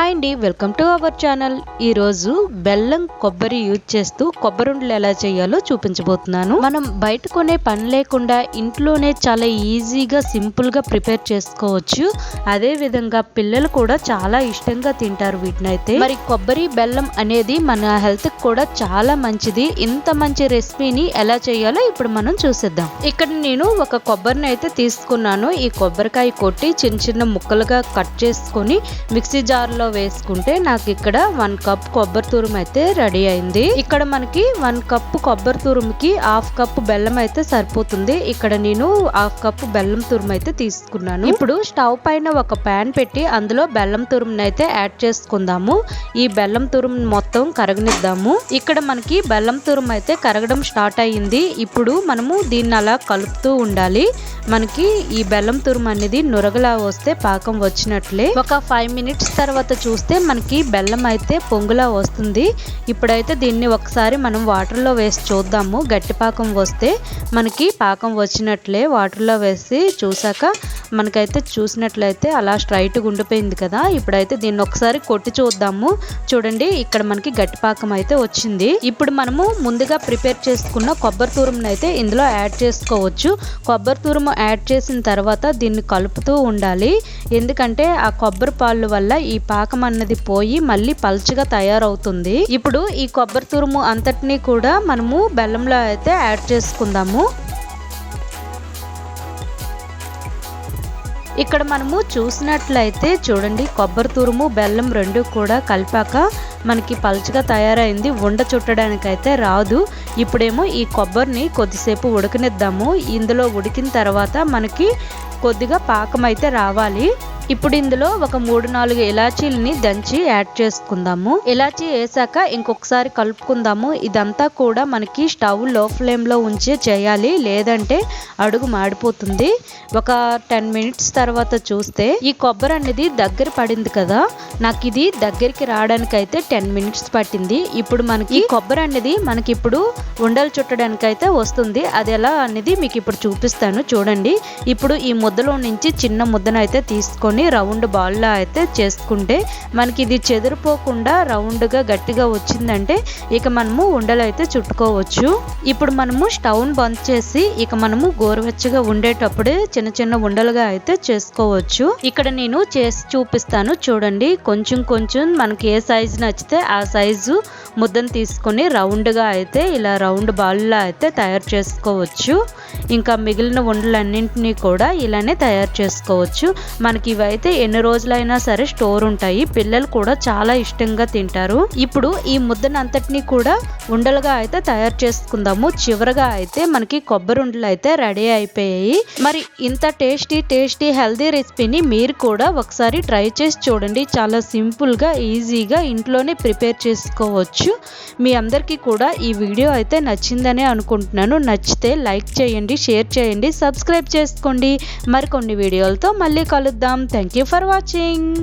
Hi అండి welcome to our channel. ఈరోజు బెల్లం కొబ్బరి యూజ్ చేస్తూ కొబ్బరి ఉండలు ఎలా చేయాలో చూపించబోతున్నాను. మనం బయట కొనే పని లేకుండా ఇంట్లోనే చాలా ఈజీగా సింపుల్గా ప్రిపేర్ చేసుకోవచ్చు. అదే విధంగా పిల్లలు కూడా చాలా ఇష్టంగా తింటారు వీటినైతే. మరి కొబ్బరి బెల్లం అనేది మన హెల్త్కి కూడా చాలా మంచిది. ఇంత మంచి రెసిపీని ఎలా చేయాలో ఇప్పుడు మనం చూసేద్దాం. ఇక్కడ నేను ఒక కొబ్బరిని అయితే తీసుకున్నాను. ఈ కొబ్బరికాయ కొట్టి చిన్న చిన్న ముక్కలుగా కట్ చేసుకొని మిక్సీ జార్లో వేసుకుంటే నాకు ఇక్కడ వన్ కప్ కొబ్బరి తురుము అయితే రెడీ అయింది. ఇక్కడ మనకి వన్ కప్ కొబ్బరి తురుముకి హాఫ్ కప్ బెల్లం అయితే సరిపోతుంది. ఇక్కడ నేను హాఫ్ కప్ బెల్లం తురుము అయితే తీసుకున్నాను. ఇప్పుడు స్టవ్ పైన ఒక ప్యాన్ పెట్టి అందులో బెల్లం తురుముని అయితే యాడ్ చేసుకుందాము. ఈ బెల్లం తురుము మొత్తం కరగనిద్దాము. ఇక్కడ మనకి బెల్లం తురుము అయితే కరగడం స్టార్ట్ అయ్యింది. ఇప్పుడు మనము దీన్ని అలా కలుపుతూ ఉండాలి. మనకి ఈ బెల్లం తురుము అనేది నురగలా వస్తే పాకం వచ్చినట్లే. ఒక ఫైవ్ మినిట్స్ తర్వాత చూస్తే మనకి బెల్లం అయితే పొంగులా వస్తుంది. ఇప్పుడైతే దీన్ని ఒకసారి మనం వాటర్లో వేసి చూద్దాము. గట్టి పాకం వస్తే మనకి పాకం వచ్చినట్లే వాటర్లో వేసి చూసాక మనకైతే చూసినట్లయితే అలా స్ట్రైట్గా ఉండిపోయింది కదా. ఇప్పుడైతే దీన్ని ఒకసారి కొట్టి చూద్దాము. చూడండి ఇక్కడ మనకి గట్టి పాకం అయితే వచ్చింది. ఇప్పుడు మనము ముందుగా ప్రిపేర్ చేసుకున్న కొబ్బరి తూరం అయితే ఇందులో యాడ్ చేసుకోవచ్చు. కొబ్బరి తూరము యాడ్ చేసిన తర్వాత దీన్ని కలుపుతూ ఉండాలి. ఎందుకంటే ఆ కొబ్బరి పాలు వల్ల ఈ పాకం అన్నది పోయి మళ్ళీ పల్చగా తయారవుతుంది. ఇప్పుడు ఈ కొబ్బరి తురుము అంతటినీ కూడా మనము బెల్లంలో అయితే యాడ్ చేసుకుందాము. ఇక్కడ మనము చూసినట్లయితే చూడండి కొబ్బరి తురుము బెల్లం రెండు కూడా కలిపాక మనకి పలుచగా తయారైంది. ఉండ చుట్టడానికైతే రాదు. ఇప్పుడేమో ఈ కొబ్బరిని కొద్దిసేపు ఉడకనిద్దాము. ఇందులో ఉడికిన తర్వాత మనకి కొద్దిగా పాకం అయితే రావాలి. ఇప్పుడు ఇందులో ఒక మూడు నాలుగు ఇలాచీలని దంచి యాడ్ చేసుకుందాము. ఇలాచీ వేసాక ఇంకొకసారి కలుపుకుందాము. ఇదంతా కూడా మనకి స్టవ్లో ఫ్లేమ్లో ఉంచే చేయాలి. లేదంటే అడుగు మాడిపోతుంది. ఒక టెన్ మినిట్స్ తర్వాత చూస్తే ఈ కొబ్బరి అనేది దగ్గర పడింది కదా. నాకు ఇది దగ్గరికి రావడానికి అయితే టెన్ మినిట్స్ పట్టింది. ఇప్పుడు మనకి ఈ కొబ్బరి అనేది మనకి ఇప్పుడు ఉండలు చుట్టడానికి అయితే వస్తుంది. అది ఎలా అనేది మీకు ఇప్పుడు చూపిస్తాను. చూడండి. ఇప్పుడు ఈ ముద్దలో నుంచి చిన్న ముద్దను అయితే తీసుకొని రౌండ్ బాల్లా అయితే చేసుకుంటే మనకి ఇది చెదిరిపోకుండా రౌండ్గా గట్టిగా వచ్చిందంటే ఇక మనము ఉండలు అయితే చుట్టుకోవచ్చు. ఇప్పుడు మనము స్టవ్ను బంద్ చేసి ఇక మనము గోరువెచ్చగా ఉండేటప్పుడే చిన్న చిన్న ఉండలుగా అయితే చేసుకోవచ్చు. ఇక్కడ నేను చేసి చూపిస్తాను చూడండి. కొంచెం కొంచెం మనకి ఏ సైజు నచ్చితే ఆ సైజు ముద్దను తీసుకొని రౌండ్గా అయితే ఇలా రౌండ్ బాల్లా అయితే తయారు చేసుకోవచ్చు. ఇంకా మిగిలిన ఉండలన్నింటినీ కూడా ఇలానే తయారు చేసుకోవచ్చు. మనకి ఇవైతే ఎన్ని రోజులైనా సరే స్టోర్ ఉంటాయి. పిల్లలు కూడా చాలా ఇష్టంగా తింటారు. ఇప్పుడు ఈ ముద్దనంతటిని కూడా ఉండలుగా అయితే తయారు చేసుకుందాము. చివరగా అయితే మనకి కొబ్బరి ఉండలు అయితే రెడీ అయిపోయాయి. మరి ఇంత టేస్టీ టేస్టీ హెల్దీ రెసిపీని మీరు కూడా ఒకసారి ట్రై చేసి చూడండి. చాలా సింపుల్గా ఈజీగా ఇంట్లోనే ప్రిపేర్ చేసుకోవచ్చు. చేసుకోవచ్చు మీ అందరికీ కూడా ఈ వీడియో అయితే నచ్చిందనే అనుకుంటున్నాను. నచ్చితే లైక్ చేయండి షేర్ చేయండి సబ్స్క్రైబ్ చేసుకోండి. మరికొన్ని వీడియోలతో మళ్ళీ కలుద్దాం. Thank you for watching.